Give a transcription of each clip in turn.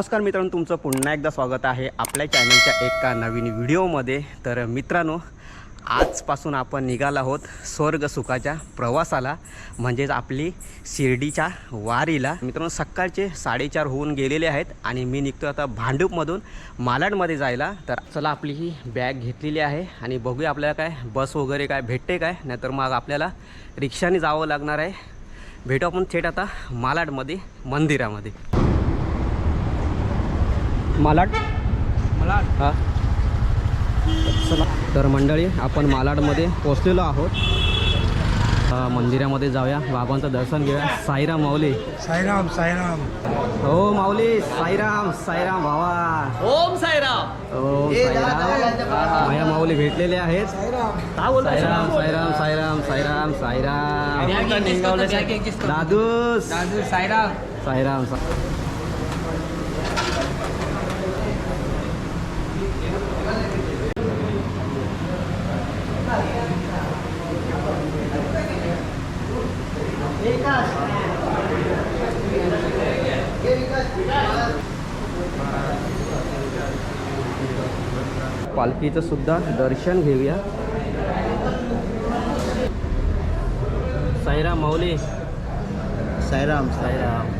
नमस्कार मित्रांनो तुमचं पुन्हा एकदा स्वागत आहे आपल्या चॅनलच्या एका नवीन व्हिडिओमध्ये. तर मित्रांनो आजपासून आपण निघाला आहोत स्वर्ग सुखाच्या प्रवासाला म्हणजेच आपली शिर्डीच्या वारीला. मित्रांनो सकाळचे साडेचार होऊन गेलेले आहेत आणि मी निघतो आता भांडूपमधून मालाडमध्ये जायला. तर चला आपली ही बॅग घेतलेली आहे आणि बघूया आपल्याला काय बस वगैरे काय भेटते काय नाहीतर मग आपल्याला रिक्षाने जावं लागणार आहे. भेटू आपण थेट आता मालाडमध्ये मंदिरामध्ये. मालाड मला हा चला तर मंडळी आपण मालाडमध्ये पोचलेलो आहोत मंदिरामध्ये जाऊया बाबांचं दर्शन घेऊया साईराम माऊली साईराम साईराम हो माऊली साईराम साईराम भावा ओम साईराम हो साईराम माझ्या माऊली भेटलेले आहेत साईराम साईराम साईराम साईराम साईराम दादूस साईराम साईराम पालखीचं सुद्धा दर्शन घेऊया. साईराम माऊली. साईराम साईराम.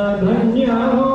धन्य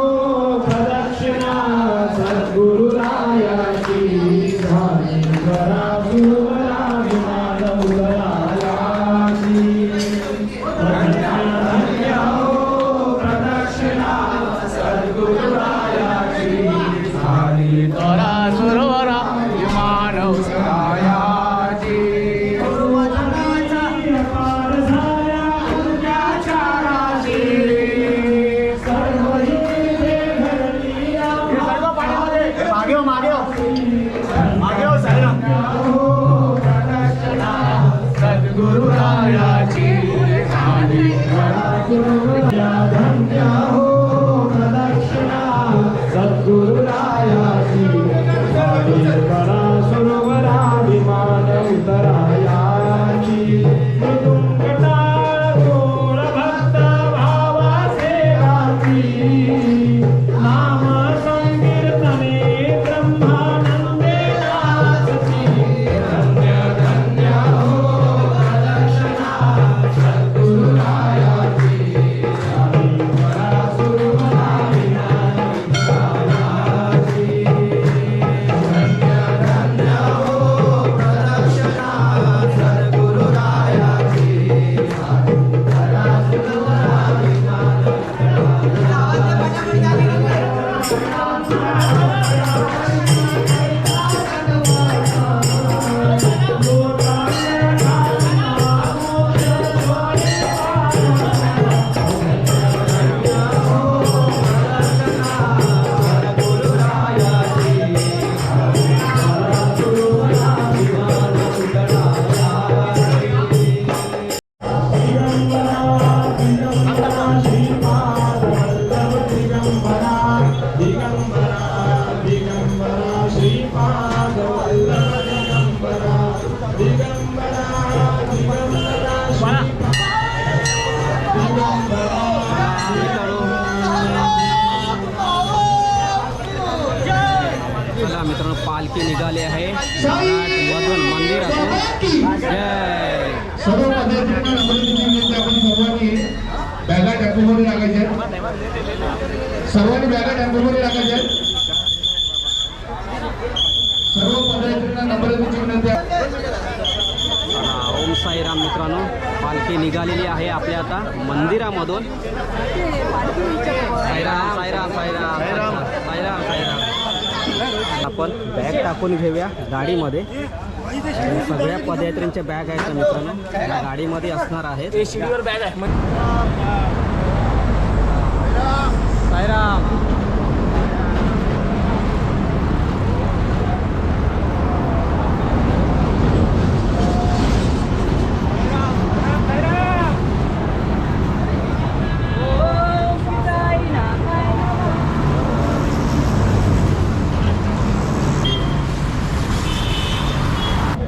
पालखी निघाली आहे. मधून मंदिरातून जय. सर्व आपण सर्वांनी बॅगा टॅम्पोमध्ये लागायच्या सर्व पदाधिकाऱ्यांना ओम साईराम मित्रांनो पालखी निघालेली आहे आपल्या आता मंदिरामधून. साईराम. आपण बॅग टाकून घेऊया गाडीमध्ये. सगळ्या पदयात्रींच्या बॅग आहेत मित्रांनो. गाडीमध्ये असणार आहेत. शिडीवर बॅग आहे. साईराम.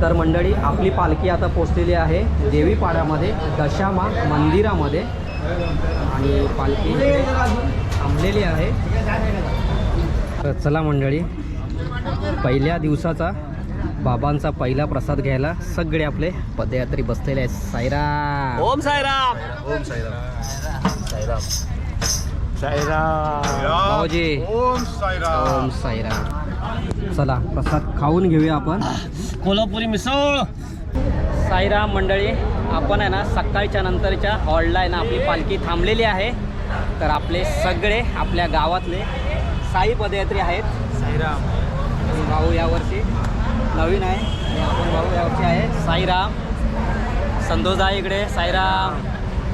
तर मंडळी आपली पालखी आता पोचलेली आहे देवीपाड्यामध्ये दशामा मंदिरामध्ये. आणि पालखी थांबलेली आहे. तर चला मंडळी पहिल्या दिवसाचा बाबांचा पहिला प्रसाद घ्यायला सगळे आपले पदयात्री बसलेले आहेत. साईरा ओम साईराम. भाऊजी. ओम साईराम. ओम साईराम. चला प्रसाद खाऊन घेऊया आपण. कोल्हापुरी मिसळ. साईराम मंडळी आपण आहे ना सकाळच्या नंतरच्या हॉलला आहे ना आपली पालखी थांबलेली आहे. तर आपले सगळे आपल्या गावातले साई पदयात्री आहेत. साईराम. भाऊ यावर्षी नवीन आहे. आणि आपण भाऊ यावर्षी आहे. साईराम. संतोषदा इकडे. साईराम.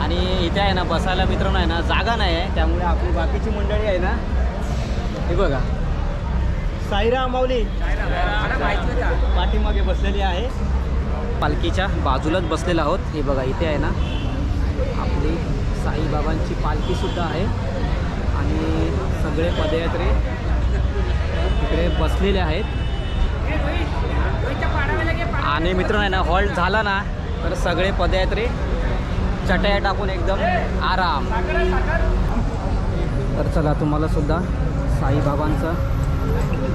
आणि इथे आहे ना बसायला मित्रांनो आहे ना जागा नाही आहे. त्यामुळे आपली बाकीची मंडळी आहे ना हे बघा. साईरा माऊली. पाठीमागे बसलेली आहे. पालखीच्या बाजूलाच बसलेलं आहोत. हे बघा इथे आहे ना आपली साईबाबांची पालखीसुद्धा आहे. आणि सगळे पदयात्रे इकडे बसलेले आहेत. आणि मित्र आहे ना हॉल्ट झाला ना तर सगळे पदयात्रे चटया टाकून एकदम आराम. तर चला तुम्हाला सुद्धा साईबाबांचं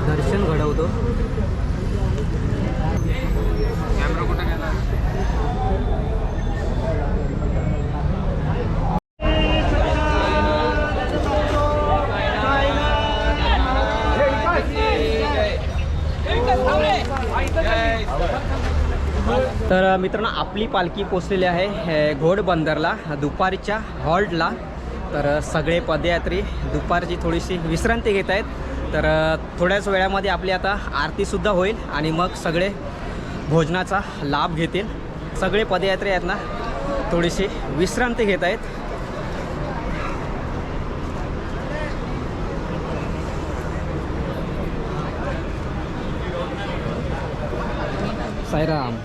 दर्शन घडवतो. तर मित्रांनो आपली पालखी पोचलेली आहे हे घोडबंदरला दुपारच्या हॉल्टला. तर सगळे पदयात्री दुपारची थोडीशी विश्रांती घेत आहेत. तर थोड्याच वेळामध्ये आपली आता आरतीसुद्धा होईल आणि मग सगळे भोजनाचा लाभ घेतील. सगळे पदयात्रे आहेत ना थोडीशी विश्रांती घेत आहेत. साईराम.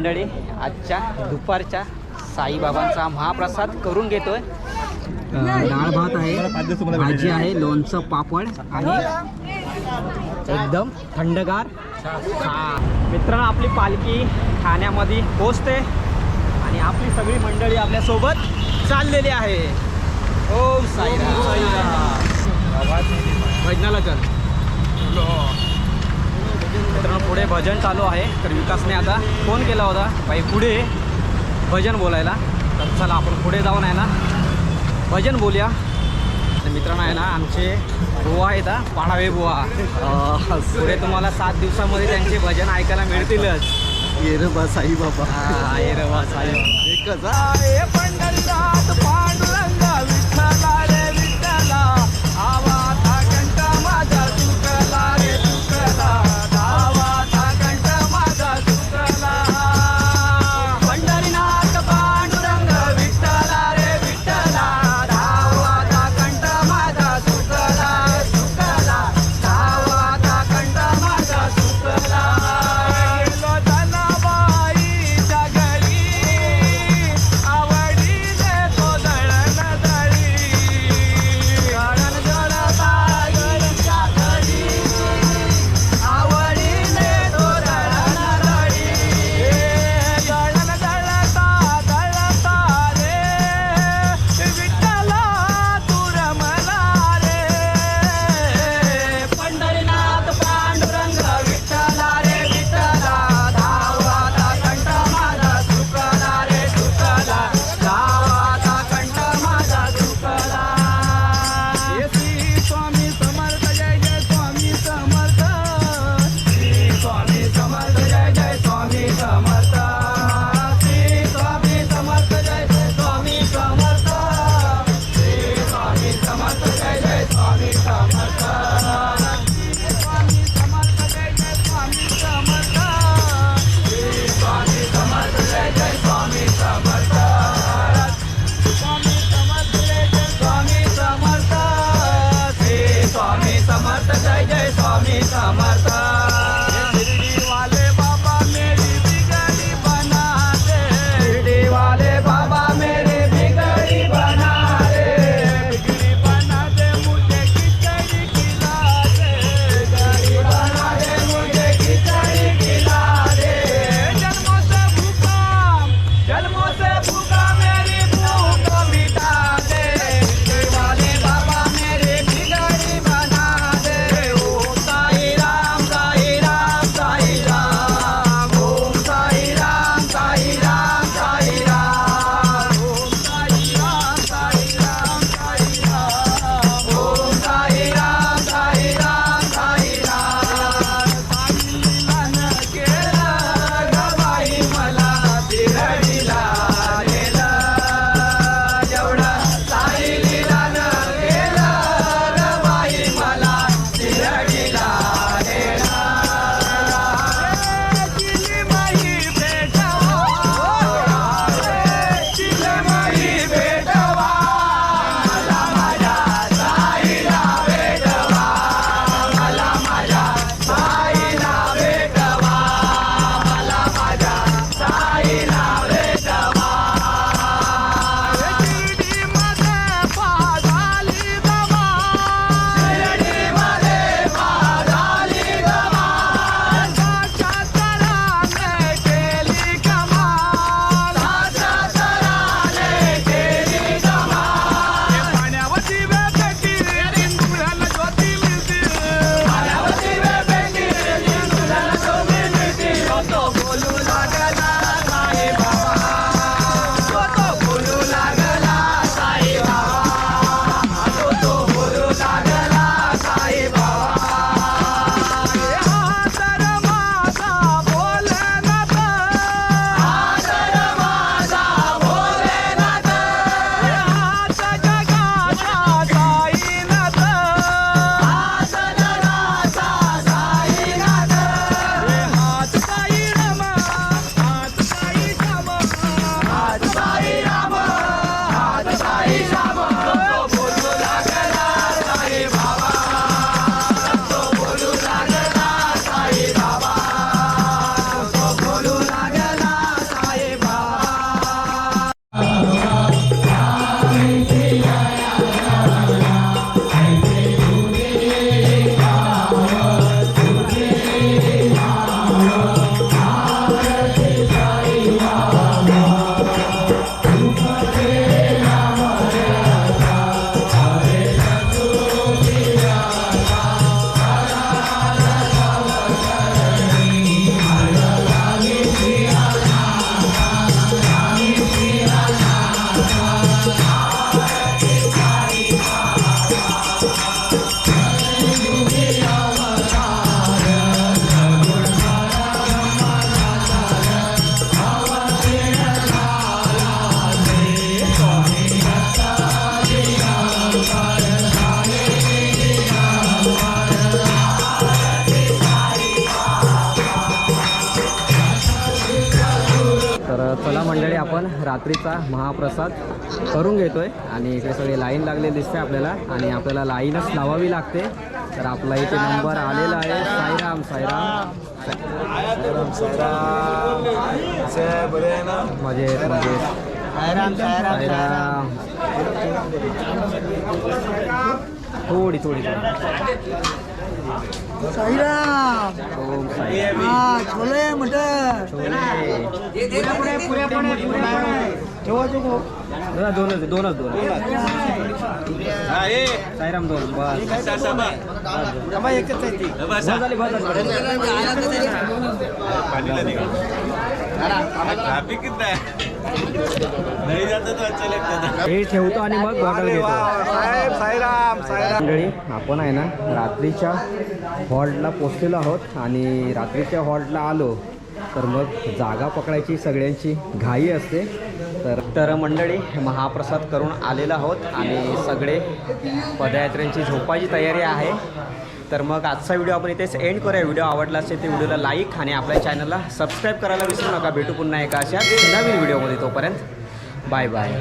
मंडळी आजच्या दुपारच्या साईबाबांचा महाप्रसाद करून घेतोय. डाळ भात आहे भाजी आहे लोणचं पापड आणि एकदम थंडगार. मित्रांनो आपली पालखी ठाण्यामध्ये पोचते आणि आपली सगळी मंडळी आपल्यासोबत चाललेली आहे. ओम साईराम. भजनाला चल मित्रांनो पुढे भजन चालू आहे तर विकासने आता फोन केला होता बाई पुढे भजन बोलायला. तर चला आपण पुढे जाऊन आहे ना भजन बोलूया. मित्रांनो आहे ना आमचे बुवा आहेत हा, पाडावे बुवा. पुढे तुम्हाला सात दिवसामध्ये त्यांचे भजन ऐकायला मिळतीलच. ये रे बा साई बाबा हा, ये रे वा, साई. एकच आहे पंढरीनाथ पांडुरंगा रात्रीचा महाप्रसाद करून घेतोय. आणि इकडे सगळे लाईन लागलेली दिसते आपल्याला. आणि आपल्याला लाईनच लावावी लागते. तर आपला इथे नंबर आलेला आहे. साईराम साईराम. मजेत मजेत. साईराम थोडी थोडी. साईराम. हा छोले मटर. दादा दोनच दोनच. दोन साईराम दोन बस एकच आहे ती. बस झाली बस झाली. हे ठेवतो आणि मग बॉटल घेतो. मंडळी आपण आहे ना रात्रीच्या हॉल्टला पोचलेलो आहोत आणि रात्रीच्या हॉल्टला आलो तर मग जागा पकडायची सगळ्यांची घाई असते. तर तर मंडळी महाप्रसाद करून आलेलो आहोत आणि सगळे पदयात्र्यांची झोपायची तयारी आहे. तर मग आजचा व्हिडिओ आपण इथेच एंड करूया. व्हिडिओ आवडला असेल तर व्हिडिओला लाईक आणि आपल्या चॅनलला सबस्क्राईब करायला विसरू नका. भेटू पुन्हा एका अशा नवीन व्हिडिओमध्ये तोपर्यंत. Bye bye